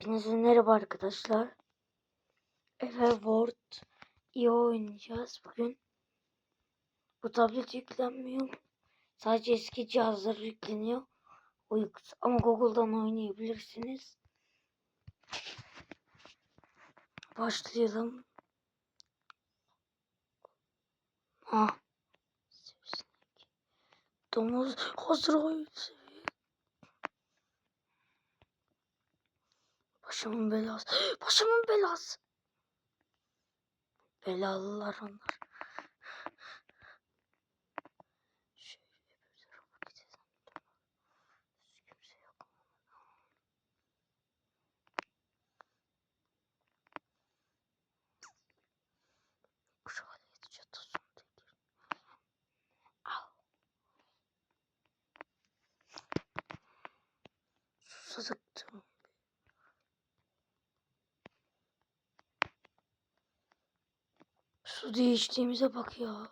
Hepinize merhaba arkadaşlar. Everword iyi oynayacağız bugün. Bu tablet yüklenmiyor. Sadece eski cihazlar yükleniyor. Ama Google'dan oynayabilirsiniz. Başlayalım. Ah. Domuz hazır oyun Başımın belası. Başımın belası. Belalılar onlar. Şöyle bir tarafa gidelim. Hiç kimse yok. Kraliyet çatısında gir. Al. Susadıktım. İçtiğimize bak ya.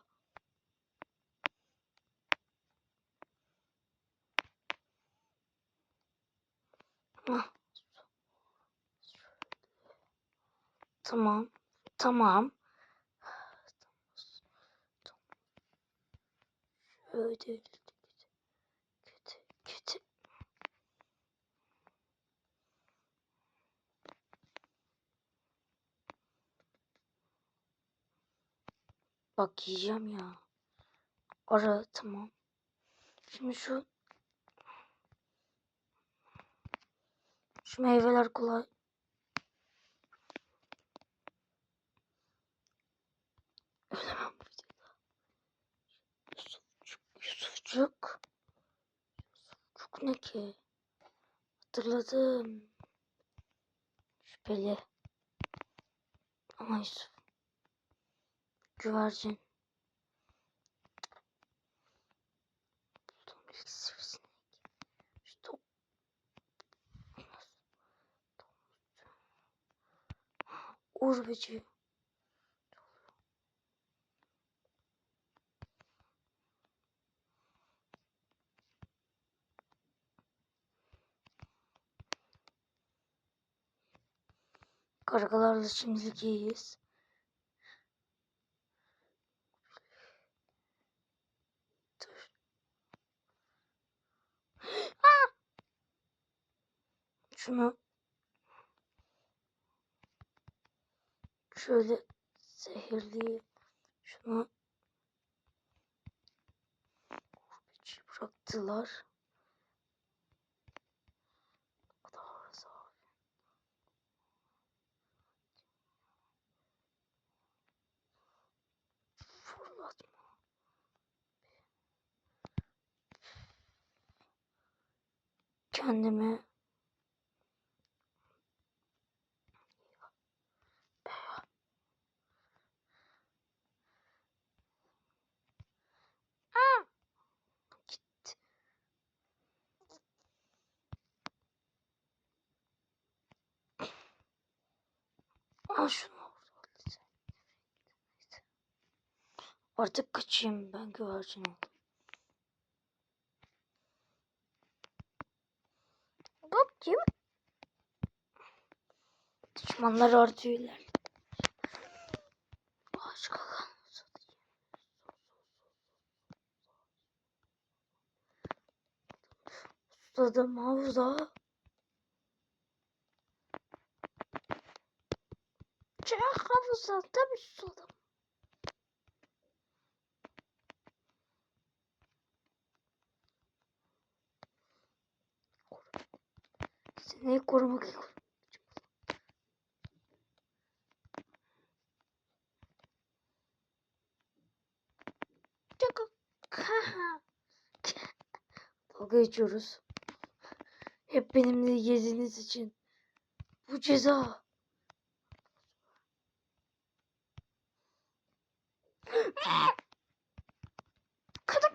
Tamam. Tamam. Şöyle Bak yiyeceğim ya. Ara tamam. Şimdi şu şu meyveler kolay. Ölemem bu videoda. Yusufçuk, Yusufçuk. Yusufçuk ne ki? Hatırladım. Şüpheli. Ama Yusuf. Güvercin. Buldum ilk sivrisinek. İşte o. Uğur böceği. Kargalarla şimdilik iyiyiz. Dur. Ah! Şunu şöyle zehirleyeyim. Şunu Gurbetçi bıraktılar. O Al şunu. Artık kaçayım ben güvercin oldum. Bakayım. Düşmanlar artıyor kalan satayım. Susadım havza. Havuza tabii susadım. Seni korumak için. Çok. Dalga geçiyoruz. Hep benimle geziniz için. Bu ceza. Kadın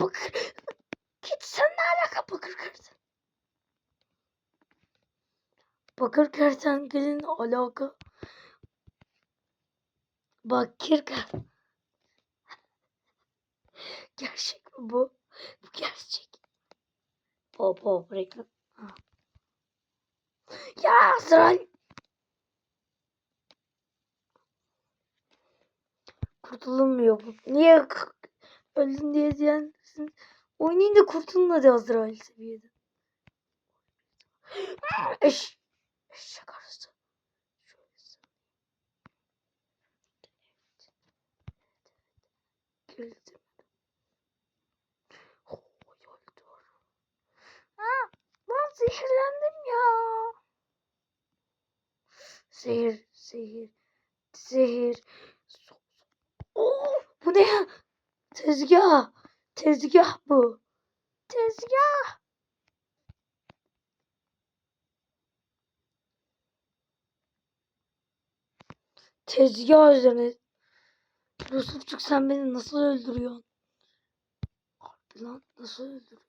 bakır. Git sen ne alaka bakır kerten? Bakır kertenkelenin alaka. Bakır kerten. Gerçek mi bu? Bu gerçek. Hop hop reklam. Ya Azrail. Kurtulamıyor bu. Niye öldün diye diyensin. Oynayın da kurtulun hadi Azrail seviyede. Eş. Eşek. Oh, öldü. Ha, lan zehirlendim ya. Zehir, zehir, zehir. Oo, bu ne ya? Tezgah. Tezgah bu. Tezgah. Tezgah üzerine. Yusufçuk sen beni nasıl öldürüyorsun? Harbi lan nasıl öldürüyorsun?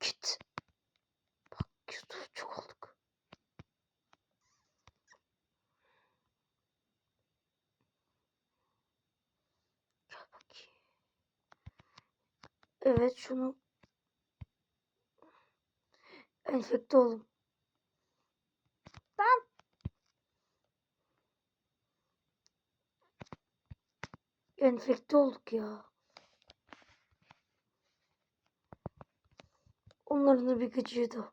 Git. Bak Yusufçuk olduk. Evet şunu. Enfekte oldum. Ben. Enfekte olduk ya. Onların da bir gıcıydı.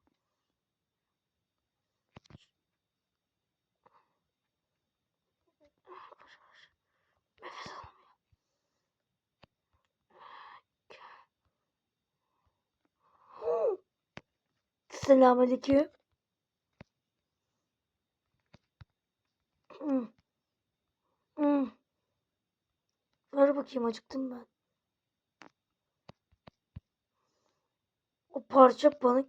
Selamünaleyküm. Hmm. Hmm. Ver bakayım acıktım ben. O parça bana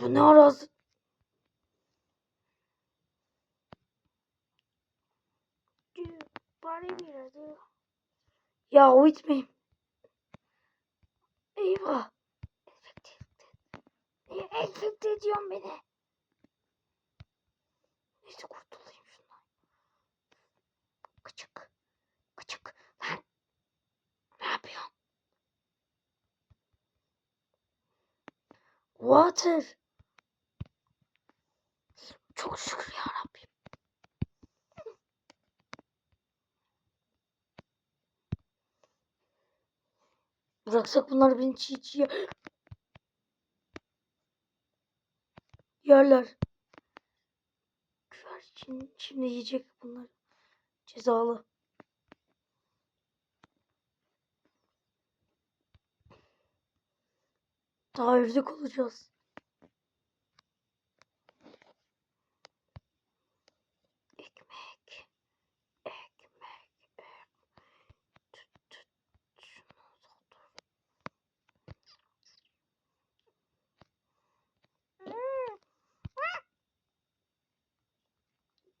Bu ne arası? Bari biraz ya. Ya o itmeyeyim. Eyvah. Enfekte. Niye enfekte ediyorsun beni? Neyse kurtulayım şundan. Kıçık. Kıçık. Lan. Ne yapıyorsun? Water. Çok şükür ya Rabbim. Bıraksak bunlar beni çiğ çiğ yer- yerler. Güvercin şimdi yiyecek bunlar. Cezalı. Daha ördek olacağız. Ekmek. Ekmek. Tut, tut. Şunu doldur.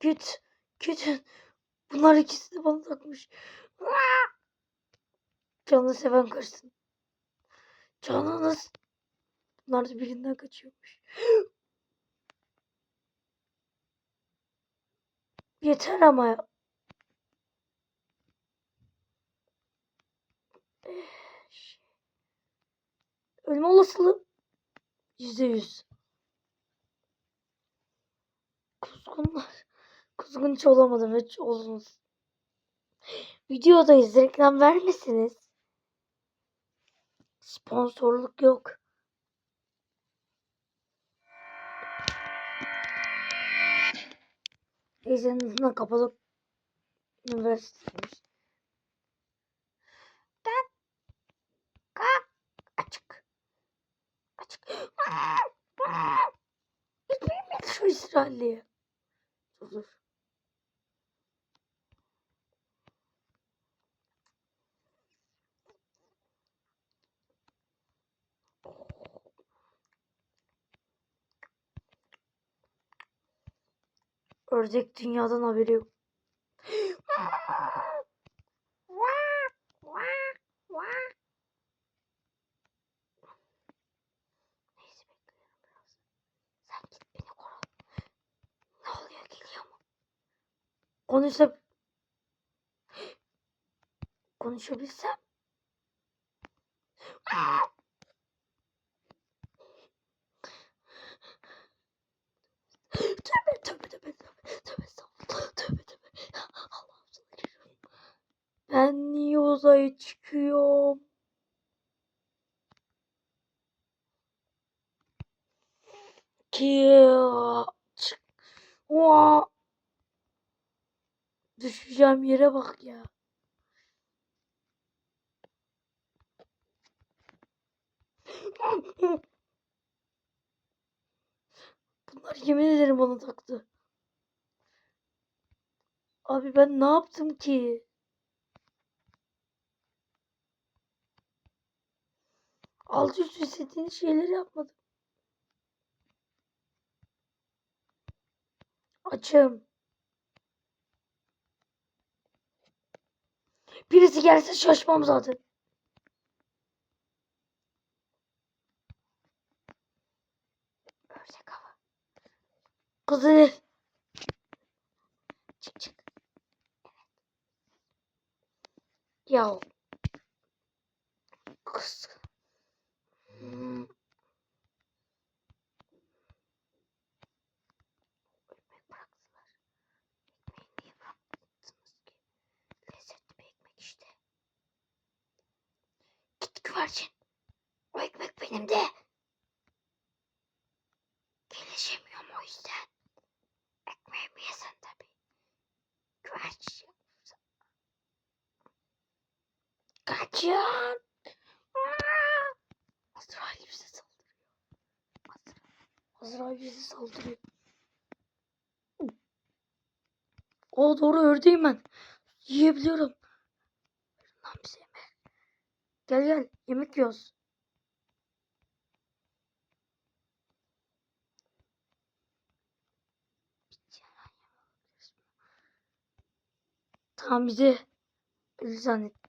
Git. Gidin. Bunlar ikisi de bana takmış. Canını seven kaçsın. Canınız. Bunlar da birinden kaçıyormuş. Yeter ama ya. Ölme olasılığı yüzde yüz. Kuzgunlar. Kuzgun hiç olamadım. Hiç oldunuz. Videodayız. Reklam vermesiniz. Sponsorluk yok. Azından kapalı üniversiteymiş. Tak. Kalk. Açık. Açık. Gitmeyin beni şu İsrailliye. Dur dur. Ördek dünyadan haberi yok. Neyse bekleyelim biraz. Sen git beni koru. Ne oluyor geliyor mu? Konuşsa... Konuşabilsem. Tövbe tövbe tövbe tövbe tövbe estağfurullah, tövbe tövbe. Allah'ım sana. Ben niye uzaya çıkıyorum? Ki çık. Oha. Düşeceğim yere bak ya. Bunlar yemin ederim bana taktı. Abi ben ne yaptım ki? Alt üst istediğin şeyleri yapmadım. Açım. Birisi gelse şaşmam zaten. Kızıl. Çık çık. Ya. Kız. Hmm. Güvercin. O ekmek benim de. Gelişemiyorum o yüzden. Ekmeğimi yesen tabii. Güvercin. Aa! Azrail bize saldırıyor. Azrail, Azrail bize saldırıyor. O doğru ördeğim ben. Yiyebiliyorum. Lan bize yemek. Gel gel yemek yiyoruz. Tamam bize öyle zannet.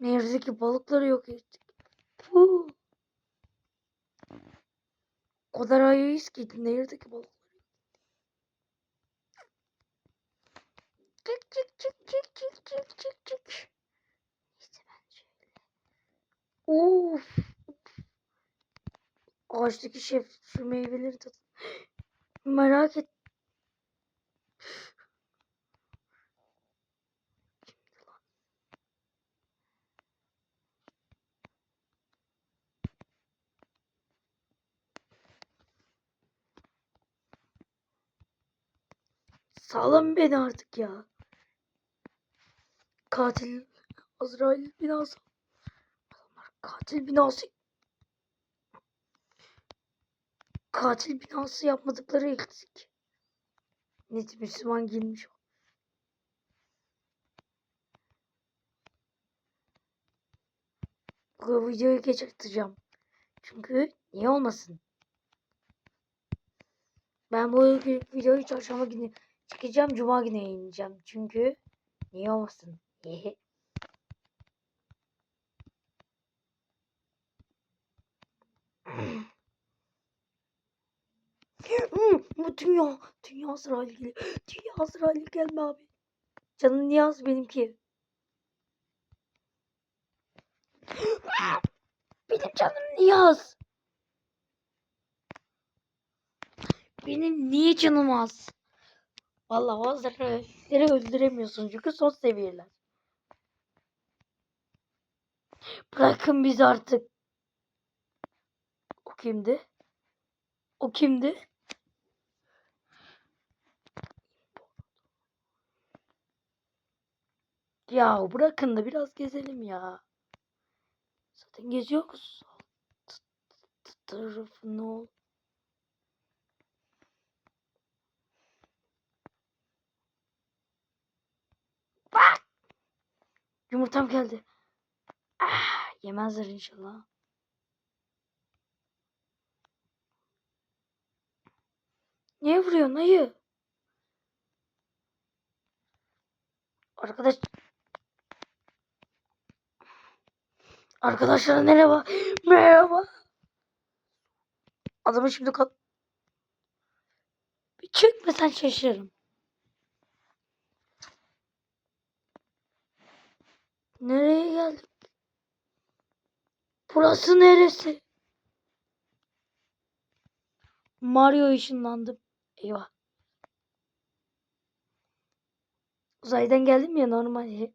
Nehirdeki balıkları yok ettik. Puh. O kadar ayıyız ki nehirdeki balıkları. Çık çık çık çık çık çık çık çık. Neyse ben şöyle. Of. Ağaçtaki şef şu meyveleri tut. Merak et. Salın beni artık ya. Katil Azrail binası. Adamlar katil binası. Katil binası yapmadıkları eksik. Net Müslüman girmiş. Bu videoyu geç atacağım. Çünkü niye olmasın? Ben bu videoyu çarşamba günü çekeceğim. Cuma günü yayınlayacağım. Çünkü niye olmasın? Hmm, Bu dünya, dünya Azrail geliyor. Dünya Azrail gelme abi. Canın niyaz benimki. Benim canım niyaz. Benim niye canım az? Vallahi bazıları öldüremiyorsun çünkü son seviyeler. Bırakın bizi artık. O kimdi? O kimdi? Ya bırakın da biraz gezelim ya. Zaten geziyoruz. Tarafı ne ol? Bak! Yumurtam geldi. Ah, yemezler inşallah. Niye vuruyorsun ayı? Arkadaş Arkadaşlar merhaba. Merhaba. Adamı şimdi. Bir çekmesen şaşırırım. Nereye geldim? Burası neresi? Mario ışınlandım. Eyvah. Uzaydan geldim ya normal.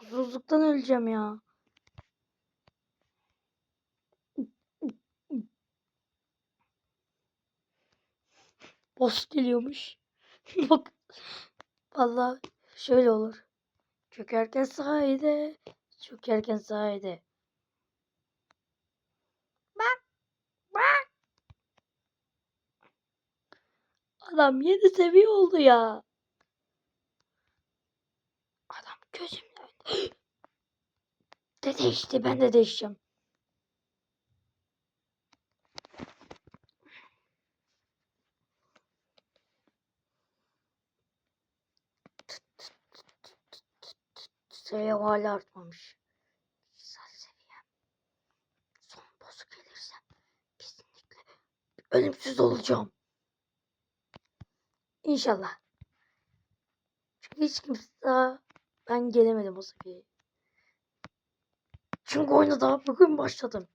Susuzluktan öleceğim ya. Boss geliyormuş. Bak. Vallahi şöyle olur. Çökerken sahide. Çökerken sahide. Bak. Bak. Adam yedi seviye oldu ya. Adam önünde. De değişti. Ben de değişeceğim. Seviye hala artmamış. Güzel seviyem. Son boss'u gelirse kesinlikle ölümsüz olacağım. İnşallah. Çünkü hiç kimse daha ben gelemedim o seviyeye. Çünkü oyuna daha bugün başladım.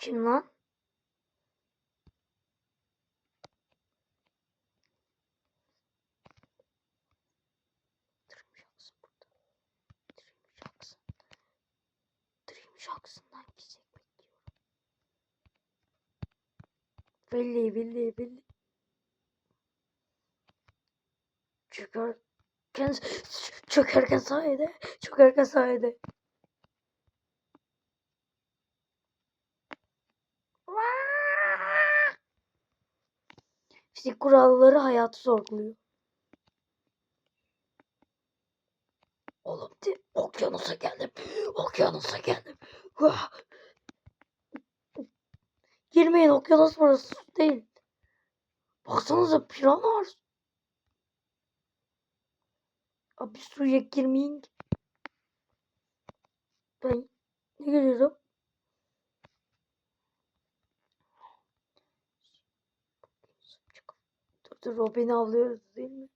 Kim lan? Dreamshocks'ından gidecek bekliyorum. Belli belli belli. Çökerken çökerken sayede çökerken sayede. Kuralları hayatı sorguluyor. Oğlum de, okyanusa geldim. Okyanusa geldim. Girmeyin okyanus burası değil. Baksanıza piranha var. Abi suya girmeyin. Ben ne görüyorum? O beni avlıyoruz değil mi?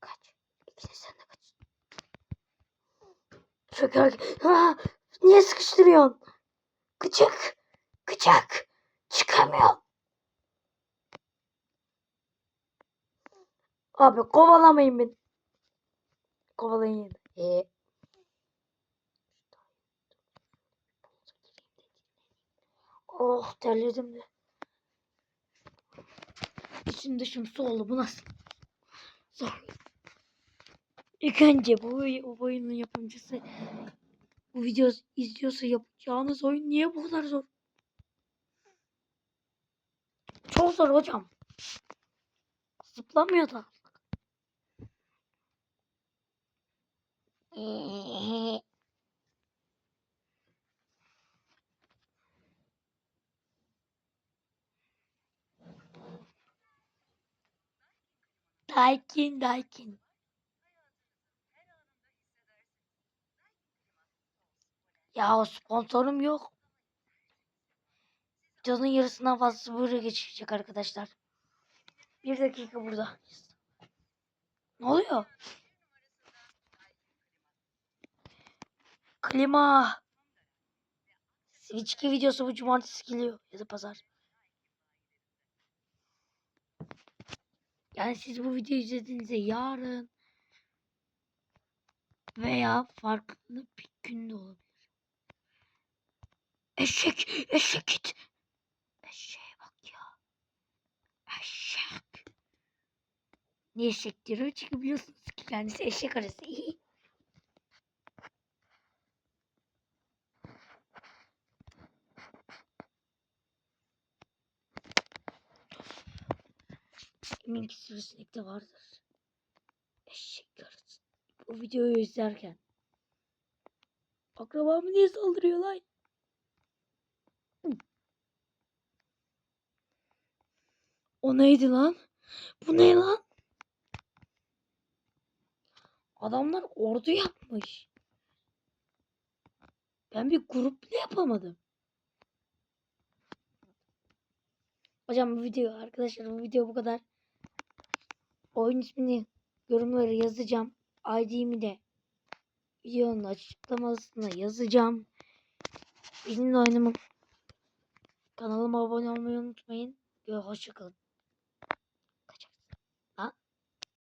Kaç. İkiniz sen de kaç. Çöker. Ha, niye sıkıştırıyorsun? Gıcık. Gıcık. Çıkamıyor. Abi kovalamayın beni. Kovalayın. Ee. Oh terledim de. İçim dışım su oldu. Bu nasıl? Zor. İlk önce bu, bu oyunun yapımcısı bu video izliyorsa yapacağınız oyun niye bu kadar zor? Çok zor hocam. Zıplamıyor da. Daikin, Daikin. Ya sponsorum yok. Videonun yarısından fazlası buraya geçecek arkadaşlar. Bir dakika burada. Ne oluyor? Klima. Switch 2 videosu bu cumartesi geliyor. Ya da pazar. Yani siz bu videoyu izlediğinizde yarın veya farklı bir günde olabilir. Eşek, eşek git. Eşeğe bak ya. Eşek. Niye eşek diyorum? Çünkü biliyorsunuz ki kendisi eşek arası. Eminim ki sivrisinek de vardır. Eşek yarısı. Bu videoyu izlerken. Akrabamı niye saldırıyor lan? O neydi lan? Bu ne lan? Adamlar ordu yapmış. Ben bir grup bile yapamadım. Hocam bu video arkadaşlar bu video bu kadar. Oyun ismini yorumlara yazacağım. ID'mi de videonun açıklamasına yazacağım. Benimle oynamam. Kanalıma abone olmayı unutmayın. Ve hoşçakalın.